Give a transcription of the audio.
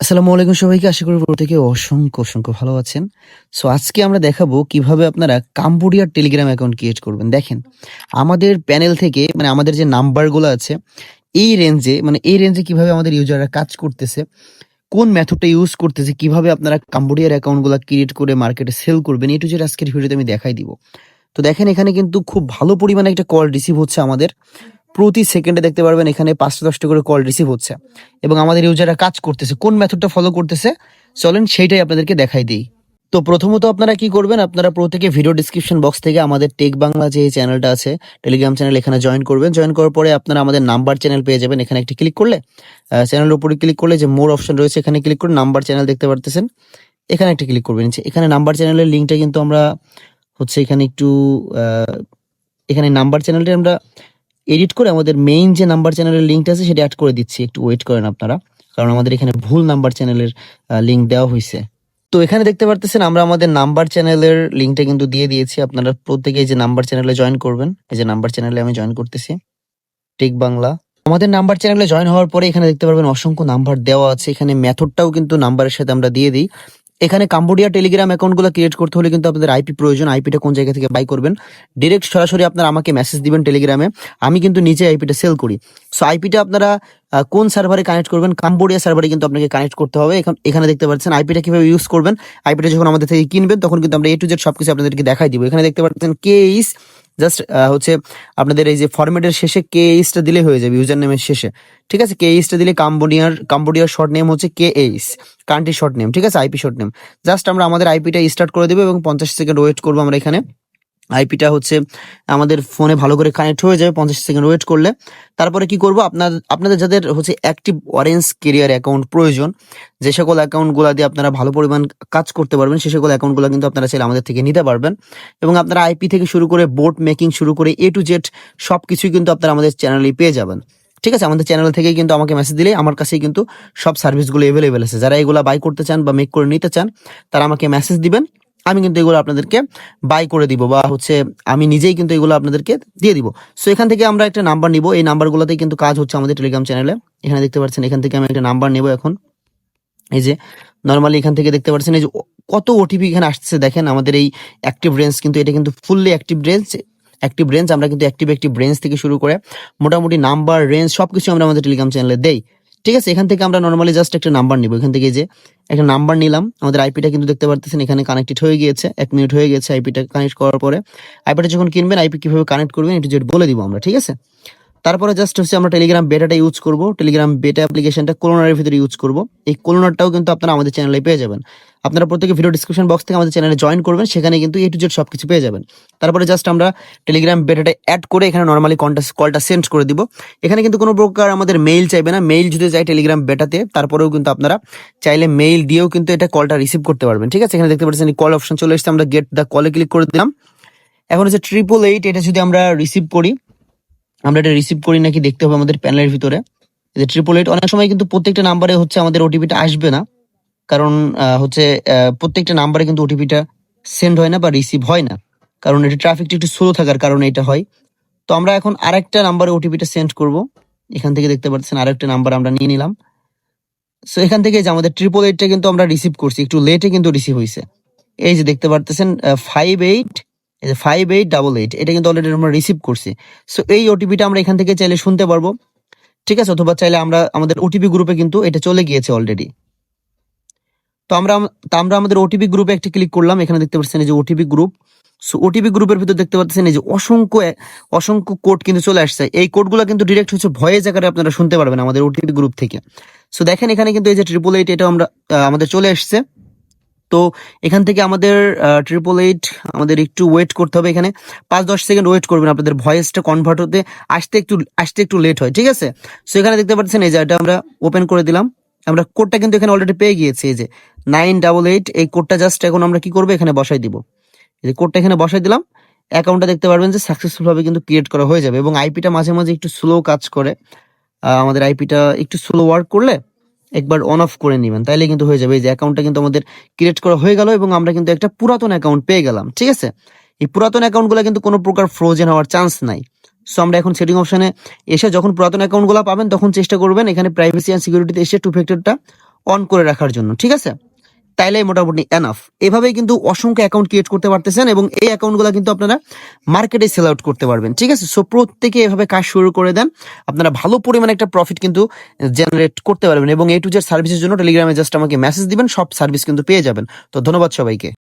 আসসালামু আলাইকুম সবাইকে, আশা করি প্রত্যেকে অসংখ্য অসংখ্য ভালো আছেন। সো আজকে আমরা দেখাবো কীভাবে আপনারা কাম্বোডিয়ার টেলিগ্রাম অ্যাকাউন্ট ক্রিয়েট করবেন। দেখেন, আমাদের প্যানেল থেকে মানে আমাদের যে নাম্বারগুলো আছে, এই রেঞ্জে মানে এই রেঞ্জে কীভাবে আমাদের ইউজাররা কাজ করতেছে, কোন মেথডটা ইউজ করতেছে, কীভাবে আপনারা কাম্বোডিয়ার অ্যাকাউন্টগুলো ক্রিয়েট করে মার্কেটে সেল করবেন এই টু জেড আজকের ভিডিওতে আমি দেখাই দিব। তো দেখেন, এখানে কিন্তু খুব ভালো পরিমাণে একটা কল রিসিভ হচ্ছে আমাদের। প্রতি সেকেন্ডে দেখতে পারবেন এখানে পাঁচটা দশটা করে কল রিসিভ হচ্ছে। এবং আমাদের ইউজাররা কাজ করতেছে, কোন মেথডটা ফলো করতেছে, চলেন সেইটাই আপনাদেরকে দেখাই দিই। তো প্রথমত আপনারা কি করবেন, আপনারা প্রত্যেকে ভিডিও ডিসক্রিপশন বক্স থেকে আমাদের টেক বাংলা যে চ্যানেলটা আছে টেলিগ্রাম চ্যানেল এখানে জয়েন করবেন। জয়েন করার পরে আপনারা আমাদের নাম্বার চ্যানেল পেয়ে যাবেন। এখানে একটি ক্লিক করলে চ্যানেলের উপরে ক্লিক করলে যে মোর অপশন রয়েছে, এখানে ক্লিক করে নাম্বার চ্যানেল দেখতে পারতেছেন। এখানে একটা ক্লিক করবেন। এখানে নাম্বার চ্যানেলের লিঙ্কটা কিন্তু আমরা হচ্ছে এখানে একটু এখানে নাম্বার চ্যানেলটা আমরা এডিট করে আমাদের মেইন যে নাম্বার চ্যানেলের লিঙ্কটা আছে, সেটা অ্যাড করে দিচ্ছি। একটু ওয়েট করেন আপনারা, কারণ আমাদের এখানে ভুল নাম্বার চ্যানেলের লিঙ্ক দেওয়া হয়েছে। তো এখানে দেখতে পারতেছেন, আমরা আমাদের নাম্বার চ্যানেলের লিঙ্কটা কিন্তু দিয়ে দিয়েছি। আপনারা প্রত্যেকে যে নাম্বার চ্যানেলে জয়েন করবেন। এই যে নাম্বার চ্যানেলে আমি জয়েন করতেছি। টেক বাংলা আমাদের নাম্বার চ্যানেলে জয়েন হওয়ার পরে এখানে দেখতে পারবেন অসংখ্য নাম্বার দেওয়া আছে। এখানে মেথডটাও কিন্তু নাম্বারের সাথে আমরা দিয়ে দিই। এখানে কাম্বোডিয়া টেলিগ্রাম অ্যাকাউন্টগুলো ক্রিয়েট করতে হলে কিন্তু আপনাদের আইপি প্রয়োজন। আইপিটা কোন জায়গা থেকে বাই করবেন? ডিরেক্ট সরাসরি আপনারা আমাকে মেসেজ দিবেন টেলিগ্রামে আমি কিন্তু নিজে আইপিটা সেল করি। সো আইপিটা আপনারা কোন সার্ভারে কানেক্ট করবেন? কাম্বোডিয়া সার্ভারে কিন্তু আপনাকে কানেক্ট করতে হবে। এখন, এখানে দেখতে পাচ্ছেন আইপিটা কীভাবে ইউজ করবেন? আইপিটা যখন আমাদের থেকে কিনবেন, তখন কিন্তু আমরা এ টু জেড সবকিছু আপনাদেরকে দেখাই দিব। এখানে দেখতে পাচ্ছেন কে ইস জাস্ট হচ্ছে আপনাদের এই যে ফরম্যাটের শেষে কে এইচটা দিলে হয়ে যাবে ইউজার নেমের শেষে। ঠিক আছে? কে এইচটা দিলে কাম্বোডিয়ার কাম্বোডিয়ার শর্ট নেম হচ্ছে K H country short name ঠিক আছে? আইপি শর্ট নেম জাস্ট আমরা আমাদের আইপিটা স্টার্ট করে দেবো এবং পঞ্চাশ সেকেন্ড ওয়েট করব আমরা এখানে। আইপিটা হচ্ছে আমাদের ফোনে ভালো করে কানেক্ট হয়ে যাবে, পঞ্চাশ সেকেন্ড ওয়েট করলে। তারপরে কি করব? আপনার, আপনাদের যাদের হচ্ছে অ্যাক্টিভ অরেঞ্জ কেরিয়ার অ্যাকাউন্ট প্রয়োজন, যে সকল অ্যাকাউন্টগুলো দিয়ে আপনারা ভালো পরিমাণ কাজ করতে পারবেন, সে সকল অ্যাকাউন্টগুলো কিন্তু আপনারা চাইলে আমাদের থেকে নিতে পারবেন। এবং আপনারা আইপি থেকে শুরু করে বোট মেকিং শুরু করে এ টু জেড সব কিছুই কিন্তু আপনারা আমাদের চ্যানেলেই পেয়ে যাবেন। ঠিক আছে? আমাদের চ্যানেল থেকেই কিন্তু আমাকে মেসেজ দিলেই আমার কাছেই কিন্তু সব সার্ভিসগুলো অ্যাভেলেবেল আছে। যারা এগুলো বাই করতে চান বা মেক করে নিতে চান, তারা আমাকে মেসেজ দিবেন। আমি কিন্তু এগুলো আপনাদেরকে বাই করে দিব বা হচ্ছে আমি নিজেই কিন্তু এগুলো আপনাদেরকে দিয়ে দিব। সো এখান থেকে আমরা একটা নাম্বার নিব। এই নাম্বারগুলোতেই কিন্তু কাজ হচ্ছে আমাদের টেলিগ্রাম চ্যানেলে এখানে দেখতে পাচ্ছেন, এখান থেকে আমি একটা নাম্বার নেব এখন। এই যে নর্মালি এখান থেকে দেখতে পাচ্ছেন, এই যে কত ওটিপি এখানে আসছে দেখেন, আমাদের এই অ্যাক্টিভ রেঞ্জ কিন্তু, এটা কিন্তু fully active range active range আমরা কিন্তু অ্যাক্টিভ অ্যাক্টিভ রেঞ্জ থেকে শুরু করে মোটামুটি নাম্বার রেঞ্জ সবকিছু আমরা আমাদের টেলিগ্রাম চ্যানেলে দেই। ঠিক আছে, এখান থেকে আমরা নর্মালি জাস্ট একটা নাম্বার নিব। এখান থেকে যে একটা নাম্বার নিলাম। আমাদের আইপিটা কিন্তু দেখতে পারতেছেন, এখানে কানেক্টেড হয়ে গিয়েছে। এক মিনিট হয়ে গেছে আইপিটা কানেক্ট করার পরে। আইপিটা যখন কিনবেন আইপি কীভাবে কানেক্ট করবেন, এটি যেটা বলে দিব আমরা, ঠিক আছে? তারপরে জাস্ট হচ্ছে আমরা টেলিগ্রাম বেটাটা ইউজ করব। টেলিগ্রাম বেটা অ্যাপ্লিকেশনটা কোলোনারের ভিতরে ইউজ করব। এই কোলোনারটাও কিন্তু আপনারা আমাদের চ্যানেলে পেয়ে যাবেন। আপনারা প্রত্যেকে ভিডিও ডিসক্রিপশন বক্স থেকে আমাদের চ্যানেলে জয়েন করবেন, সেখানে কিন্তু এ টু জেড সবকিছু পেয়ে যাবেন। তারপরে জাস্ট আমরা টেলিগ্রাম বেটাটা অ্যাড করে এখানে নর্মালি কলটা কলটা সেন্ড করে দিব। এখানে কিন্তু কোনো প্রকার আমাদের মেইল চাইবে না। মেইল যদি যায় টেলিগ্রাম বেটাতে তারপরেও কিন্তু আপনারা চাইলে মেইল দিয়েও কিন্তু এটা কলটা রিসিভ করতে পারবেন। ঠিক আছে? এখানে দেখতে পাচ্ছেন কল অপশন চলে এসেছে। আমরা গেট দ্য কলে ক্লিক করে দিলাম। এখন হচ্ছে ট্রিপল এইট এটা যদি আমরা রিসিভ করি আমরা এটা রিসিভ করি নাকি দেখতে হবে আমাদের প্যানেলের ভিতরে। যে ট্রিপল এইট অনেক সময় কিন্তু প্রত্যেকটা নাম্বারে হচ্ছে আমাদের ওটিপিটা আসবে না। কারণ হচ্ছে প্রত্যেকটা নাম্বারে কিন্তু ওটিপিটা সেন্ড হয় না বা রিসিভ হয় না। কারণ এটা ট্রাফিকটা একটু স্লো থাকার কারণে এটা হয়। তো আমরা এখন আরেকটা নাম্বারে ওটিপিটা সেন্ড করব। এখান থেকে দেখতে পাচ্ছেন আরেকটা নাম্বার আমরা নিয়ে নিলাম। সো এখান থেকে যে আমাদের ট্রিপল এইটটা কিন্তু আমরা রিসিভ করছি। একটু লেটে কিন্তু রিসিভ হয়েছে এই যে দেখতে পারতেছেন ফাইভ এইট এই যে ফাইভ এইট ডাবল এইট এটা কিন্তু অলরেডি আমরা রিসিভ করছি। সো এই ওটিপিটা আমরা এখান থেকে চাইলে শুনতে পারব। ঠিক আছে? অথবা চাইলে আমরা আমাদের ওটিপি গ্রুপে কিন্তু এটা চলে গিয়েছে অলরেডি তো আমরা আমরা আমাদের ওটিপি গ্রুপে একটা ক্লিক করলাম। এখানে দেখতে পাচ্ছেন যে ওটিপি গ্রুপ সো ওটিপি গ্রুপের ভিতর দেখতে পাচ্ছেন এই যে অসংখ্য অসংখ্য কোড কিন্তু চলে আসছে। এই কোডগুলো কিন্তু ডিরেক্ট হচ্ছে ভয়েস আকারে আপনারা শুনতে পারবেন আমাদের ওটিপি গ্রুপ থেকে। সো দেখেন এখানে কিন্তু এই যে ট্রিপল এইট এটা আমরা আমাদের চলে আসছে। তো এখান থেকে আমাদের ট্রিপল এইট আমাদের একটু ওয়েট করতে হবে এখানে। পাঁচ দশ সেকেন্ড ওয়েট করবেন আপনাদের ভয়েসটা কনভার্ট হতে। আসতে একটু আসতে একটু লেট হয়, ঠিক আছে? সো এখানে দেখতে পাচ্ছেন, এই যে এটা আমরা ওপেন করে দিলাম। আমরা কোডটা কিন্তু এখানে অলরেডি পেয়ে গিয়েছি, এই যে নাইন ডাবল এইট এই কোডটা জাস্ট এখন আমরা কি করব? এখানে বসাই দিব। এই যে কোডটা এখানে বসাই দিলাম। অ্যাকাউন্টটা দেখতে পারবেন যে সাকসেসফুলভাবে কিন্তু ক্রিয়েট করা হয়ে যাবে এবং আইপিটা মাঝে মাঝে একটু স্লো কাজ করে। আমাদের আইপিটা একটু স্লো ওয়ার্ক করলে একবার অন অফ করে নেবেন, তাইলে কিন্তু হয়ে যাবে। এই যে অ্যাকাউন্টটা কিন্তু আমাদের ক্রিয়েট করা হয়ে গেল এবং আমরা কিন্তু একটা পুরাতন অ্যাকাউন্ট পেয়ে গেলাম, ঠিক আছে? এই পুরাতন অ্যাকাউন্টগুলো কিন্তু কোনো প্রকার ফ্রোজেন হওয়ার চান্স নাই। সো আমরা এখন সেটিং অপশানে এসে যখন পুরাতন অ্যাকাউন্টগুলো পাবেন, তখন চেষ্টা করবেন এখানে প্রাইভেসি অ্যান্ড সিকিউরিটিতে এসে টু ফ্যাক্টরটা অন করে রাখার জন্য, ঠিক আছে? তাইলে মোটামুটি এনাফ এভাবেই কিন্তু অসংখ্য অ্যাকাউন্ট ক্রিয়েট করতে পারতেছেন এবং এই অ্যাকাউন্টগুলো কিন্তু আপনারা মার্কেটে সেল আউট করতে পারবেন, ঠিক আছে? সো প্রত্যেকে এভাবে কাজ শুরু করে দেন। আপনারা ভালো পরিমাণে একটা প্রফিট কিন্তু জেনারেট করতে পারবেন এবং এ টু জেড সার্ভিসের জন্য টেলিগ্রামে জাস্ট আমাকে মেসেজ দিবেন, সব সার্ভিস কিন্তু পেয়ে যাবেন। তো ধন্যবাদ সবাইকে।